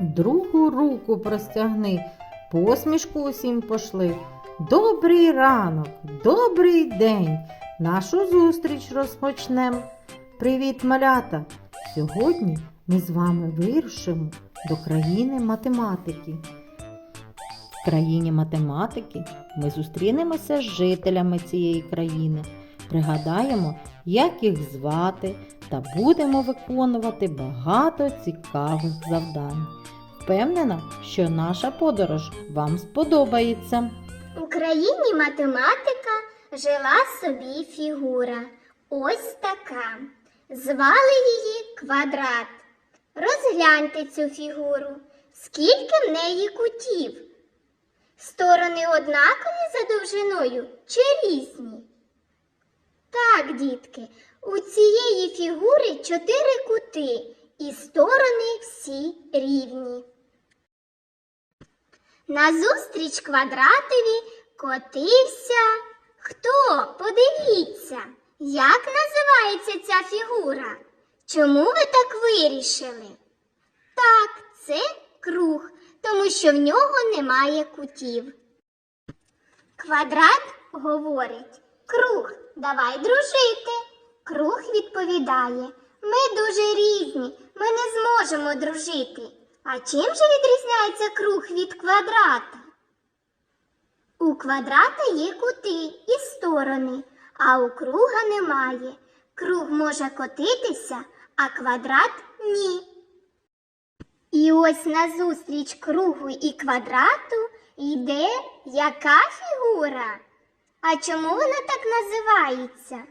другу руку простягни, посмішку усім пошли. Добрий ранок, добрий день. Нашу зустріч розпочнем. Привіт, малята! Сьогодні ми з вами вирушимо до країни математики. В країні математики ми зустрінемося з жителями цієї країни, пригадаємо, як їх звати, та будемо виконувати багато цікавих завдань. Впевнена, що наша подорож вам сподобається. У країні математика жила собі фігура. Ось така. Звали її квадрат. Розгляньте цю фігуру. Скільки в неї кутів? Сторони однакові за довжиною чи різні? Так, дітки, у цієї фігури чотири кути, і сторони всі рівні. Назустріч квадратові котився. Хто? Подивіться, як називається ця фігура? Чому ви так вирішили? Так, це круг, тому що в нього немає кутів. Квадрат говорить Круг, давай дружити. Круг відповідає Ми дуже різні, ми не зможемо дружити. А чим же відрізняється круг від квадрата? У квадрата є кути і сторони, а у круга немає. Круг може котитися, а квадрат ні. І ось назустріч кругу і квадрату йде яка фігура? А чому вона так називається?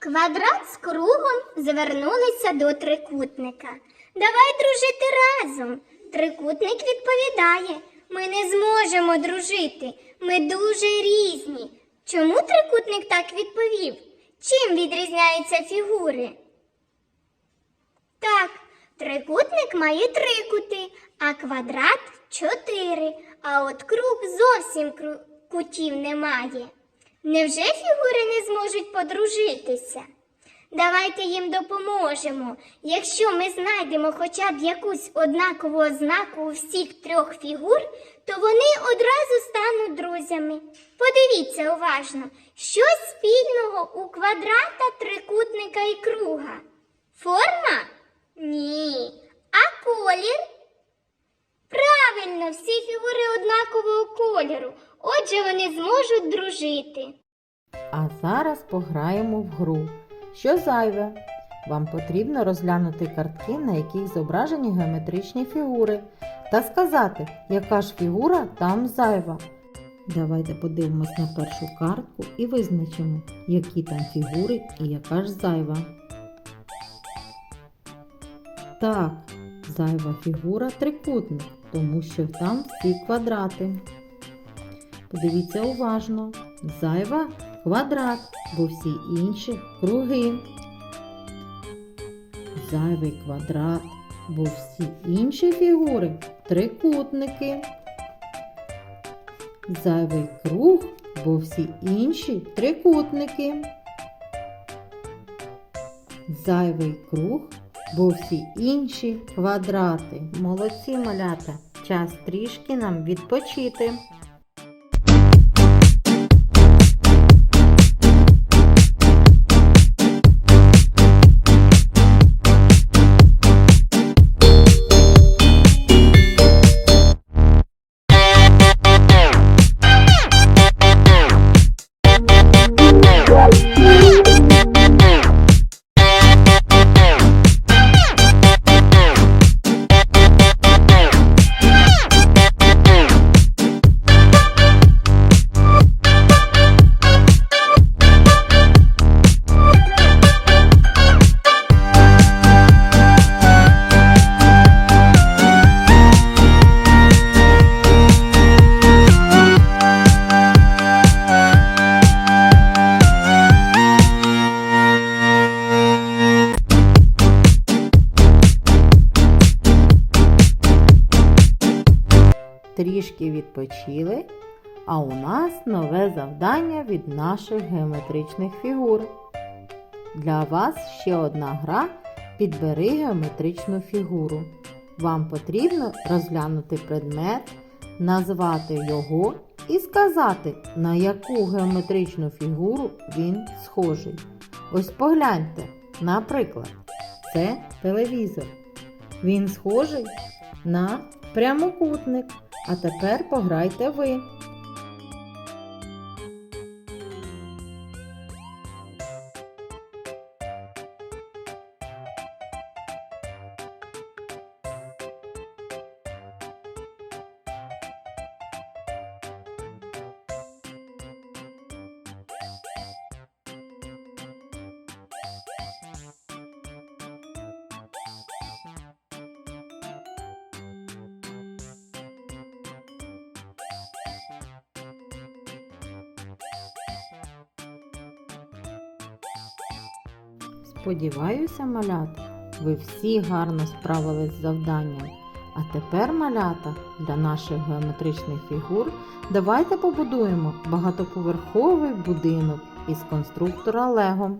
Квадрат з кругом звернулися до трикутника. Давай дружити разом. Трикутник відповідає: ми не зможемо дружити. Ми дуже різні. Чому трикутник так відповів? Чим відрізняються фігури? Так, трикутник має три кути, а квадрат чотири, а от круг зовсім кутів немає. Невже фігури не зможуть подружитися? Давайте їм допоможемо. Якщо ми знайдемо хоча б якусь однакову ознаку у всіх трьох фігур, то вони одразу стануть друзями. Подивіться уважно, що спільного у квадрата, трикутника і круга? Форма? Ні. А колір? Правильно, всі фігури однакового кольору. Отже, вони зможуть дружити. А зараз пограємо в гру. Що зайве? Вам потрібно розглянути картки, на яких зображені геометричні фігури, та сказати, яка ж фігура там зайва. Давайте подивимось на першу картку і визначимо, які там фігури і яка ж зайва. Так, зайва фігура трикутник, тому що там всі квадрати. Подивіться уважно. Зайва квадрат, бо всі інші круги. Зайвий квадрат, бо всі інші фігури трикутники. Зайвий круг, бо всі інші трикутники. Зайвий круг, бо всі інші квадрати. Молодці малята! Час трішки нам відпочити. Трішки відпочили, а у нас нове завдання від наших геометричних фігур. Для вас ще одна гра Підбери геометричну фігуру. Вам потрібно розглянути предмет, назвати його і сказати, на яку геометричну фігуру він схожий. Ось погляньте, наприклад, це телевізор. Він схожий на прямокутник. А тепер пограйте ви. Сподіваюся, малята, ви всі гарно справились з завданням. А тепер, малята, для наших геометричних фігур давайте побудуємо багатоповерховий будинок із конструктора Лего.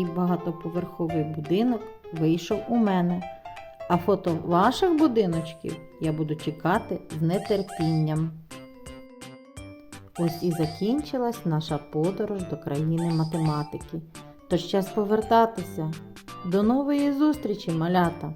Який багатоповерховий будинок вийшов у мене. А фото ваших будиночків я буду чекати з нетерпінням. Ось і закінчилась наша подорож до країни математики. Тож час повертатися. До нової зустрічі, малята!